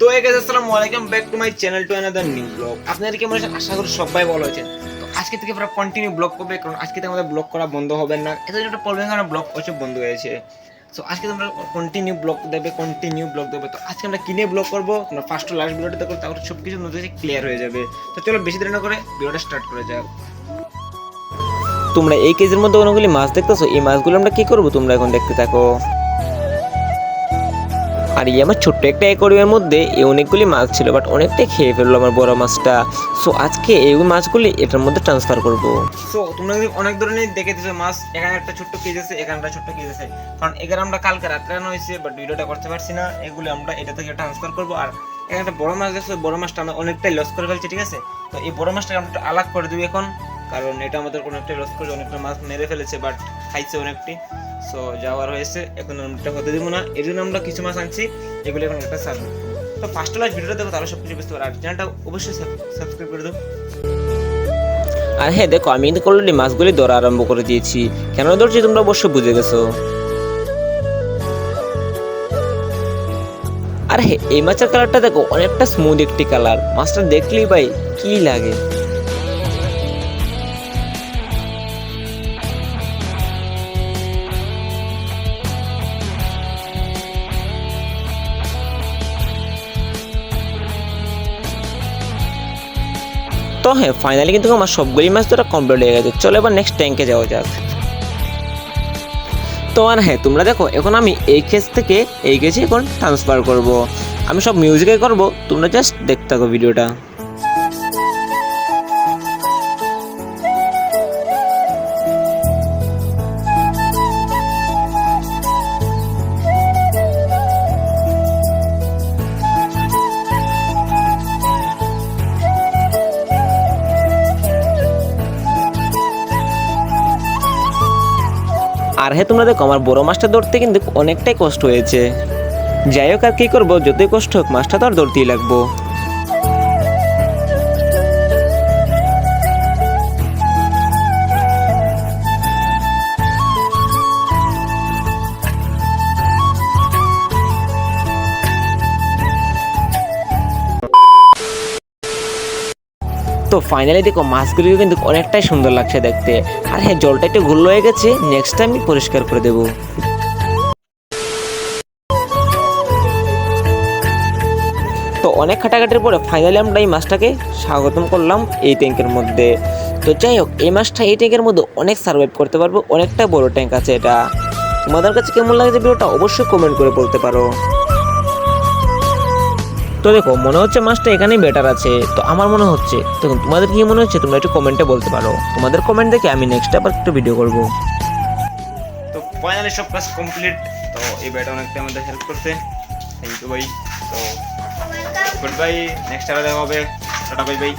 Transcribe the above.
তো গাইস আসসালামু আলাইকুম back to my channel to another new blog আপনাদের কেমন আছেন আশা করি সবাই ভালো আছেন। তো আজকে থেকে পুরো কন্টিনিউ ব্লগ করবে, কারণ আজকে থেকে আমাদের ব্লগ করা বন্ধ হবে না। এটা একটা প্রবলেম কারণ ব্লগ ওইসব বন্ধ হয়েছে। সো আজকে তোমরা কন্টিনিউ ব্লগ দেবে কন্টিনিউ ব্লগ দেবে। তো আজকে আমরা কিনে ব্লগ করব? তোমরা ফার্স্ট টু লাস্ট ভিডিওটা দেখো, তাহলে সব কিছু নতুন ক্লিয়ার হয়ে যাবে। তো চলো বেশি দেরি না করে ভিডিওটা স্টার্ট করে যাক। তোমরা এই কেজের মধ্যে অনেকগুলি মাছ দেখতেছো, এই মাছগুলো আমরা কি করব তোমরা এখন দেখতে থাকো। আর এই আমার ছোট্ট একটা অ্যাকোরিয়ামের মধ্যে এই অনেকগুলি মাছ ছিল বাট অনেকটাই খেয়ে ফেলল আমার বড় মাছটা। সো আজকে এই মাছগুলি এটার মধ্যে ট্রান্সফার করব। সো তোমরা যদি অনেক ধরনের দেখে দিছো মাছ, এখানে একটা ছোট্ট কেজ আছে, এখানে একটা ছোট্ট কেজ আছে। কারণ এখানে আমরা কালকে রাত্রে আনা হয়েছে বাট ভিডিওটা করতে পারছি না। এগুলো আমরা এটা থেকে ট্রান্সফার করব, আর এখানে একটা বড় মাছ দেখছ, বড় মাছটা আমরা অনেকটাই লস করে ফেলছি, ঠিক আছে? তো এই বড় মাছটাকে আমরা একটু আলাগ করে দিবি এখন, কারণ এটা আমাদের অনেকটাই লস করে অনেকটা মাছ মেরে ফেলেছে বাট খাইছে অনেকটি সো যাওয়ার হয়েছে, এখন আমরা হতে দিব না। এর জন্য আমরা কিছু মাছ আনছি, এগুলো এখন একটা সার্ভ তো ফার্স্ট লাস্ট ভিডিওটা দেখো, তাহলে সব কিছু বুঝতে পারো। আর চ্যানেলটা অবশ্যই সাবস্ক্রাইব করে দাও। আর হ্যাঁ দেখো, আমি কিন্তু অলরেডি মাছগুলি ধরা আরম্ভ করে দিয়েছি। কেন ধরছি তোমরা অবশ্যই বুঝে গেছো। আর হ্যাঁ এই মাছের কালারটা দেখো, অনেকটা স্মুথ একটি কালার মাছটা দেখলেই ভাই, কি লাগে। তো হ্যাঁ ফাইনালি কিন্তু আমার সবগুলি মাছ তোরা কমপ্লিট হয়ে গেছে। চলো এবার নেক্সট ট্যাঙ্কে যাওয়া যাক। তো আর হ্যাঁ তোমরা দেখো, এখন আমি এই কেস থেকে এই কেসে এখন ট্রান্সফার করব। আমি সব মিউজিকে করব, তোমরা জাস্ট দেখতে থাকো ভিডিওটা আর হ্যাঁ তোমরা দেখো, আমার বড় মাছটা ধরতে কিন্তু অনেকটাই কষ্ট হয়েছে। যাই হোক, আর কী করব? যতই কষ্ট হোক, মাছটা তো আর ধরতেই লাগবো। তো ফাইনালি দেখো মাছগুলিও কিন্তু অনেকটাই সুন্দর লাগছে দেখতে। আর হ্যাঁ জলটা একটু ঘুরলো হয়ে গেছে নেক্সট টাইম পরিষ্কার করে দেবো। তো অনেক খাটাখাটির পরে ফাইনালি আমরা এই মাছটাকে স্বাগতম করলাম এই ট্যাঙ্কের মধ্যে। তো যাই হোক, এই মাছটা এই ট্যাঙ্কের মধ্যে অনেক সার্ভাইভ করতে পারব, অনেকটা বড় ট্যাঙ্ক আছে এটা। তোমাদের কাছে কেমন লাগছে ভিডিওটা অবশ্যই কমেন্ট করে বলতে পারো। তো দেখো মনে হচ্ছে মাছটা এখানেই বেটার আছে। তো আমার মনে হচ্ছে দেখুন তোমাদের কি মনে হচ্ছে? তোমরা একটু কমেন্টে বলতে পারো। তোমাদের কমেন্ট দেখে আমি নেক্সট আবার একটু ভিডিও করব। তো ফাইনালি সব কাজ কমপ্লিট তো এই ব্যাটা অনেকটা আমাদের হেল্প করছে। থ্যাংক ইউ ভাই তো গুড বাই নেক্সট আবার দেখা হবে। Tata bye bye